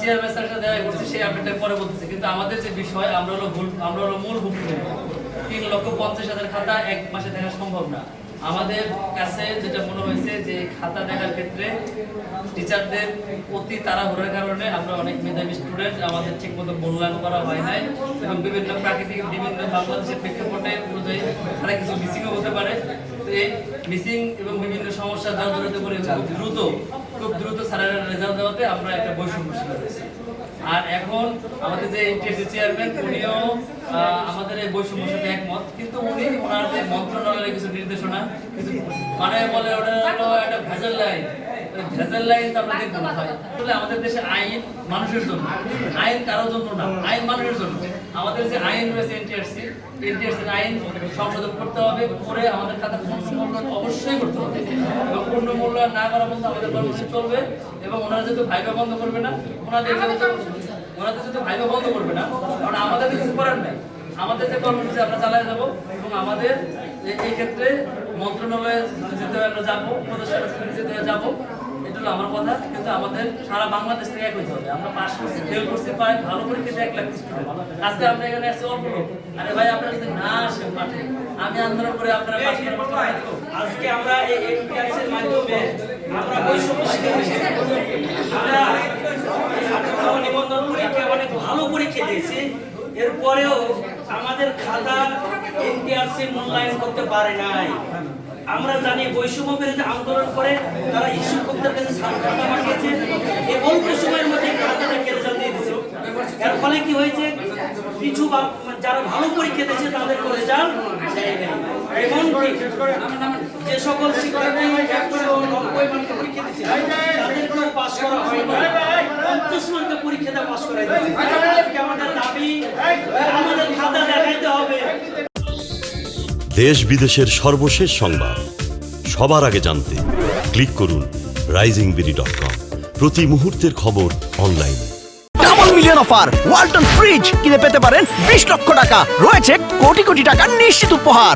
Chairman স্যারের সাথে দেখা করছি, সেই আপডেটটা পরে বলতেছি। কিন্তু আমাদের যে বিষয়, আমরা হলো আমরা হলো মূল ভুক্তভোগী তিন লক্ষ পঞ্চাশ হাজার খাতা এক মাসে দেখা সম্ভব না। আমাদের কাছে যেটা মনে হয়েছে যে খাতা দেখার ক্ষেত্রে টিচারদের অতি তাড়াহুড়োর কারণে আমরা অনেক মেধাবী স্টুডেন্ট আমাদের ঠিকমতো মূল্যায়ন করা হয় নাই এবং বিভিন্ন প্রাকৃতিক বিভিন্ন বাংলাদেশের প্রেক্ষাপটে অনুযায়ী তারা কিছু মিসিংও হতে পারে। তো এই মিসিং এবং বিভিন্ন সমস্যা যা জড়িত করে খুব দ্রুত খুব দ্রুত স্যারের রেজাল্ট দেওয়াতে আমরা একটা বৈষম্য শিকার হয়েছি আর এখন আমাদের যে এনটিএসসি চেয়ারম্যান উনিও আমাদের এই বৈষম্যের সাথে একমত। কিন্তু উনি ওনার যে মন্ত্রণালয়ের নির্দেশনা কিছু মানে বলে ওটা হলো একটা ভেজাল লাইন ভেজাল লাইন তো আমরা দেখব আসলে আমাদের দেশে আইন মানুষের জন্য। আইন কারোর জন্য না। আইন মানুষের জন্য। আমাদের যে আইন রয়েছে এনটিআরসি এনটিআরসি আইন সংশোধন করতে হবে করে আমাদের খাতা পুনর্মূল্যায়ন অবশ্যই করতে হবে। এবং পুনর্মূল্যায়ন না করা পর্যন্ত আমাদের কর্মসূচি চলবে এবং ওনারা যেহেতু ভাইবা বন্ধ করবে না ওনাদের ওনাদের যেহেতু ভাইবা বন্ধ করবে না কারণ আমাদের কিছু করার নেই। আমাদের যে কর্মসূচি আমরা চালিয়ে যাব এবং আমাদের এই ক্ষেত্রে মন্ত্রণালয়ে আমরা যাব যাব। এটা হলো আমার কথা, কিন্তু আমাদের সারা বাংলাদেশ থেকে হবে। আমরা পাস করছি ফেল করছি ভালো পরীক্ষাতে এক লাখ স্টুডেন্ট আজকে আমরা এখানে অল্প লোক। আরে ভাই যদি না আসেন মাঠে আমি আন্দোলন করে আপনারা পাস করে আজকে আমরা এই মাধ্যমে আমরা আমরা নিবন্ধন পরীক্ষা অনেক ভালো পরীক্ষা দিয়েছি এরপরেও আমাদের খাতা এনপিআরসি মূল্যায়ন করতে পারে নাই। আমরা জানি বৈষম্য বিরোধী আন্দোলন করে তারা শিক্ষকদের কাছে সাত পাঠিয়েছে। এই অল্প সময়ের মধ্যে খাতাটাকে রেজাল্ট দিয়ে দিয়েছে। এর ফলে কি হয়েছে? কিছু যারা ভালো পরীক্ষা দিয়েছে, তাদের দেয় নাই এমনকি যে সকল শিক্ষার্থী পরীক্ষা তাদেরকেও পাস করা পঞ্চাশ মার্কে পরীক্ষাতে পাস দেশ বিদেশের সর্বশেষ সংবাদ। সবার আগে জানতে ক্লিক করুন রাইজিং বিডি ডট কম প্রতি মুহূর্তের খবর অনলাইনে মিলিয়ন অফার ওয়ালটন ফ্রিজ কিনে পেতে পারেন বিশ লক্ষ টাকা। রয়েছে কোটি কোটি টাকা নিশ্চিত উপহার।